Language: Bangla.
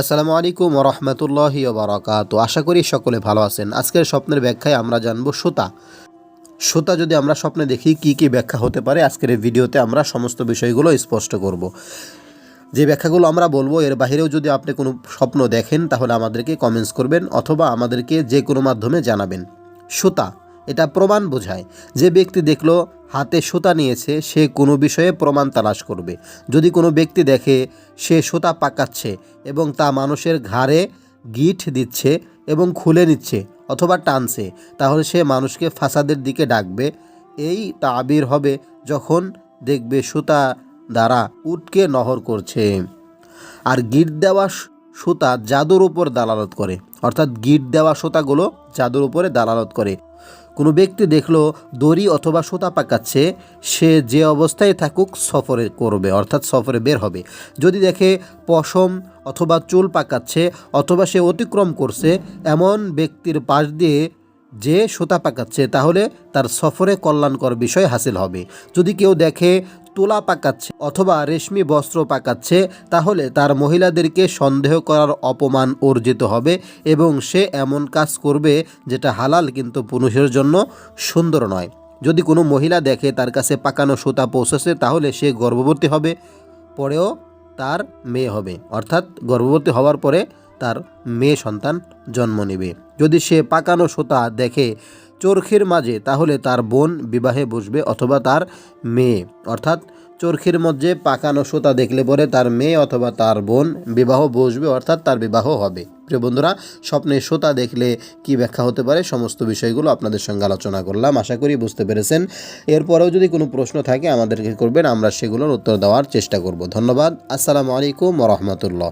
আসসালামু আলাইকুম রহমতুল্লাহি বারাকাত। আশা করি সকলে ভালো আছেন। আজকের স্বপ্নের ব্যাখ্যায় আমরা জানব সুতা। সুতা যদি আমরা স্বপ্নে দেখি, কি কি ব্যাখ্যা হতে পারে? আজকের এই ভিডিওতে আমরা সমস্ত বিষয়গুলো স্পষ্ট করব। যে ব্যাখ্যাগুলো আমরা বলব, এর বাইরেও যদি আপনি কোনো স্বপ্ন দেখেন, তাহলে আমাদেরকে কমেন্টস করবেন অথবা আমাদেরকে যে কোনো মাধ্যমে জানাবেন। সুতা। এটা প্রমাণ বোঝায়। যে ব্যক্তি দেখল হাতে সুতা নিয়েছে, সে কোনো বিষয়ে প্রমাণ তালাশ করবে। যদি কোনো ব্যক্তি দেখে সে সুতা পাকাচ্ছে এবং তা মানুষের ঘাড়ে গিট দিচ্ছে এবং খুলে নিচ্ছে অথবা টানছে, তাহলে সে মানুষকে ফাসাদের দিকে ডাকবে। এই তাবির হবে যখন দেখবে সুতা দ্বারা উটকে নহর করছে। আর গিট দেওয়া সুতা জাদুর উপর দালালত করে। অর্থাৎ গিট দেওয়া সুতাগুলো জাদুর উপরে দালালত করে। কোনো ব্যক্তি দেখল দড়ি অথবা সুতা পাকাচ্ছে, সে যে অবস্থায় থাকুক সফরে করবে, অর্থাৎ সফরে বের হবে। যদি দেখে পশম অথবা চুল পাকাচ্ছে অথবা সে অতিক্রম করছে এমন ব্যক্তির পাশ দিয়ে যে সুতা পাকাচ্ছে, তাহলে তার সফরে কল্যাণকর বিষয় হাসিল হবে। যদি কেউ দেখে তুলা পাকাচ্ছে অথবা রেশমি বস্ত্র পাকাচ্ছে, তাহলে তার মহিলাদেরকে সন্দেহ করার অপমান অর্জিত হবে এবং সে এমন কাজ করবে যেটা হালাল কিন্তু পুরুষের জন্য সুন্দর নয়। যদি কোনো মহিলা দেখে তার কাছে পাকানো সুতা পৌঁছেছে, তাহলে সে গর্ভবতী হবে, পরেও তার মেয়ে হবে। অর্থাৎ গর্ভবতী হওয়ার পরে তার মেয়ে সন্তান জন্ম নেবে। যদি সে পাকানো সুতা দেখে চরখির মাঝে, তাহলে তার বোন বিবাহে বসবে অথবা তার মেয়ে। অর্থাৎ চরখির মধ্যে পাকানো সুতা দেখলে পরে তার মেয়ে অথবা তার বোন বিবাহ বসবে, অর্থাৎ তার বিবাহ হবে। প্রিয় বন্ধুরা স্বপ্নে সুতা দেখলে কি ব্যাখ্যা হতে পারে? সমস্ত বিষয়গুলো আপনাদের সঙ্গে আলোচনা করলাম। আশা করি বুঝতে পেরেছেন। এরপরেও যদি কোনো প্রশ্ন থাকে আমাদেরকে করবেন, আমরা সেগুলোর উত্তর দেওয়ার চেষ্টা করব। ধন্যবাদ। আসসালামু আলাইকুম রহমতুল্লাহ।